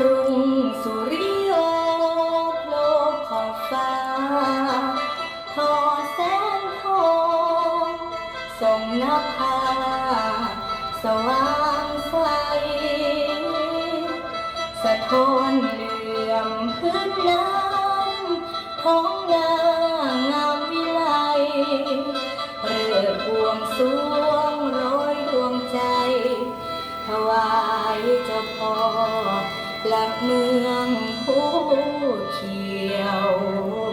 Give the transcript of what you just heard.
รุ่งสุริโยโลกขอบฟ้าทอแสงทองส่งนภาสว่างใสสะท้อนเรื่องพื้นน้ำท้องนางามวิไลเรือพวงสวงร้อยดวงใจถวายเจ้าพ่อ หลักเมืองโฮเขียว